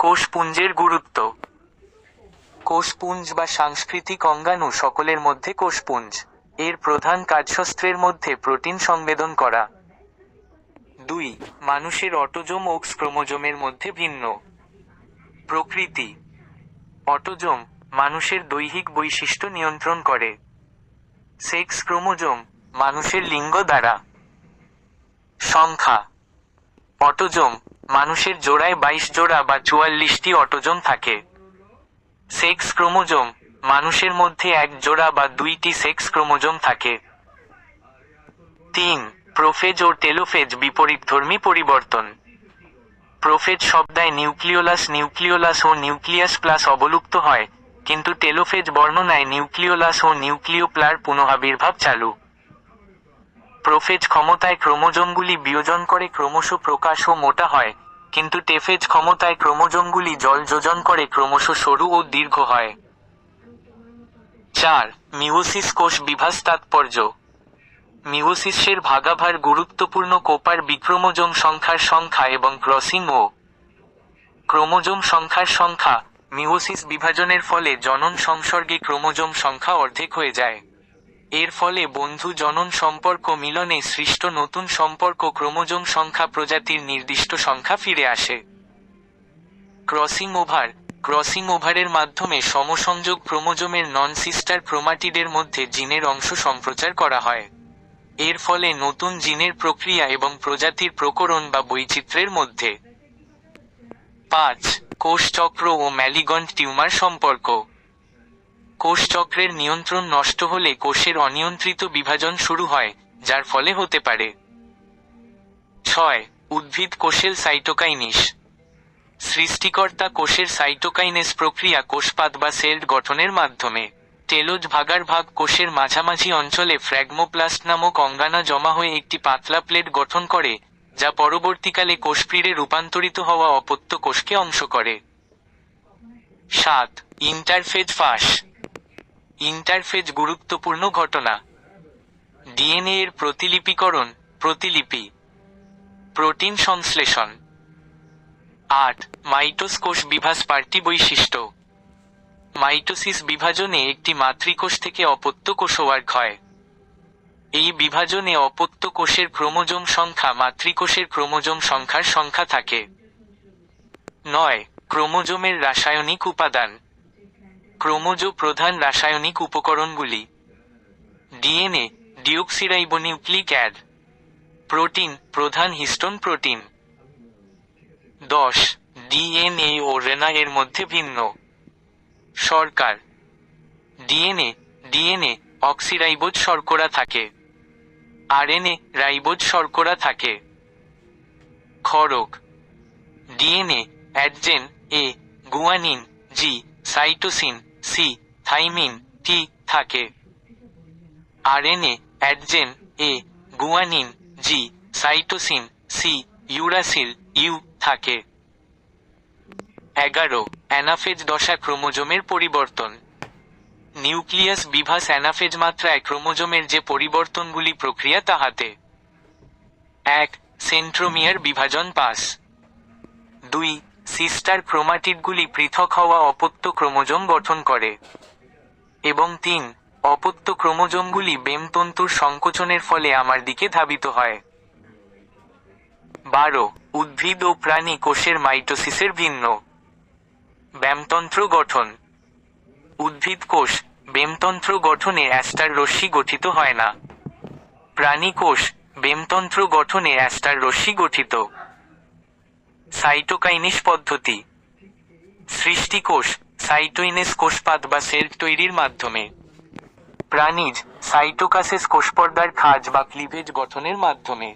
কোষপুঞ্জের গুরুত্ব। কোষপুঞ্জ বা সাংস্কৃতিক অঙ্গাণু সকলের মধ্যে কোষপুঞ্জ। এর প্রধান কার্যশস্ত্রের মধ্যে প্রোটিন সংবেদন করা। দুই, মানুষের অটোজোম ও X ক্রোমোজোমের মধ্যে ভিন্ন। প্রকৃতি। অটোজোম মানুষের দৈহিক বৈশিষ্ট্য নিয়ন্ত্রণ করে। সেক্স ক্রোমোজোম মানুষের লিঙ্গ দ্বারা। সংখ্যা। অটোজোম মানুষের জোড়ায় বাইশ জোড়া বা চুয়াল্লিশটি অটোজোম থাকে। সেক্স ক্রোমোজোম, মানুষের মধ্যে এক জোড়া বা দুইটি সেক্স ক্রোমোজোম থাকে। তিন, প্রোফেজ ও টেলোফেজ বিপরীতধর্মী পরিবর্তন। প্রোফেজ শব্দায় নিউক্লিওলাস নিউক্লিওলাস ও নিউক্লিয়াস প্লাস অবলুপ্ত হয়, কিন্তু টেলোফেজ বর্ণনায় নিউক্লিওলাস ও নিউক্লিওপ্লার পুনরাবির্ভাব চালু। প্রোফেজ ক্ষমতায় ক্রোমোজোমগুলি বিয়োজন করে ক্রমশ প্রকাশ ও মোটা হয়, কিন্তু টেফেজ ক্ষমতায় ক্রোমোজোমগুলি জল যোজন করে ক্রমশ সরু ও দীর্ঘ হয়। চার মিওসিস কোষ বিভাস তাৎপর্য। মিওসিসের ভাগাভার গুরুত্বপূর্ণ কোপার বিক্রোমোজোম সংখ্যার সংখ্যা এবং ক্রসিং ও ক্রোমোজোম সংখ্যার সংখ্যা মিওসিস বিভাজনের ফলে জনন সংসর্গে ক্রোমোজোম সংখ্যা অর্ধেক হয়ে যায়। এর ফলে বন্ধু জনন সম্পর্ক মিলনে সৃষ্ট নতুন সম্পর্ক ক্রোমোজোম সংখ্যা প্রজাতির নির্দিষ্ট সংখ্যা ফিরে আসে। ক্রসিং ওভার ক্রসিং ওভারের মাধ্যমে সমসংযোগ ক্রোমোজোমের নন সিস্টার ক্রোমাটিডের মধ্যে জিনের অংশ সম্প্রচার করা হয়। এর ফলে নতুন জিনের প্রক্রিয়া এবং প্রজাতির প্রকরণ বা বৈচিত্র্যের মধ্যে। পাঁচ, কোষচক্র ও ম্যালিগন্ট টিউমার সম্পর্ক। কোষচক্রের নিয়ন্ত্রণ নষ্ট হলে কোষের অনিয়ন্ত্রিত বিভাজন শুরু হয়, যার ফলে হতে পারে। ছয়, উদ্ভিদ কোষের সাইটোকাইনিস। সৃষ্টিকর্তা কোষের সাইটোকাইনেস প্রক্রিয়া কোষপাত বা সেল গঠনের মাধ্যমে। টেলোজ ভাগার ভাগ কোষের মাঝামাঝি অঞ্চলে ফ্র্যাগমোপ্লাস্ট নামক অঙ্গানা জমা হয়ে একটি পাতলা প্লেট গঠন করে, যা পরবর্তীকালে কোষপ্রীড়ে রূপান্তরিত হওয়া অপত্য কোষকে অংশ করে। সাত, ইন্টারফেজ ফাঁস। ইন্টারফেজ গুরুত্বপূর্ণ ঘটনা। ডিএনএ এর প্রতিলিপিকরণ, প্রতিলিপি। প্রোটিন সংশ্লেষণ। আট মাইটোস কোষ বিভাস পার্টি বৈশিষ্ট্য মাইটোসিস বিভাজনে একটি মাতৃকোষ থেকে অপত্য কোষ ওয়ার্ক হয় এই বিভাজনে অপত্য কোষের ক্রোমোজোম সংখ্যা মাতৃকোষের ক্রোমোজোম সংখ্যার সংখ্যা থাকে। নয়, ক্রোমোজোমের রাসায়নিক উপাদান। ক্রোমোজো প্রধান রাসায়নিক উপকরণগুলি ডিএনএ ডিওক্সিরাইবোনিউক্লিক অ্যাড, প্রোটিন, প্রধান হিস্টোন প্রোটিন। দশ, ডিএনএ ও রেনা এর মধ্যে ভিন্ন। সরকার। ডিএনএ ডিএনএ অক্সিরাইবোজ শর্করা থাকে। আরএনএ রাইবোজ শর্করা থাকে। Kharak DNA adenine A guanine, G, cytosine C, thymine, T থাকে। RNA, adenine, A, guanine, G, cytosine, C, uracil, U থাকে। এগারো, অ্যানাফেজ দশা ক্রোমোজোমের পরিবর্তন। নিউক্লিয়াস বিভাস অ্যানাফেজ মাত্রায় ক্রোমোজোমের যে পরিবর্তনগুলি প্রক্রিয়া তাহাতে। এক, সেন্ট্রোমিয়ার বিভাজন পাস। দুই সিস্টার ক্রোমাটিডগুলি পৃথক হওয়া অপত্য ক্রোমোজোম গঠন করে। এবং তিন, অপত্য ক্রোমোজোমগুলি বেমতন্তুর সংকোচনের ফলে আমার দিকে ধাবিত হয়। বারো, উদ্ভিদ ও প্রাণী কোষের মাইটোসিসের ভিন্ন। ব্যামতন্ত্র গঠন। উদ্ভিদ কোষ বেমতন্ত্র গঠনে অ্যাস্টার রশ্মি গঠিত হয় না। প্রাণী কোষ বেমতন্ত্র গঠনে অ্যাস্টার রশ্মি গঠিত। সাইটোকাইনিস পদ্ধতি। সৃষ্টিকোষ সাইটোইনেস কোষপাত বা সেল তৈরির মাধ্যমে। প্রাণীজ সাইটোকাসেস কোষপর্দার খাজ বা ক্লিভেজ গঠনের মাধ্যমে।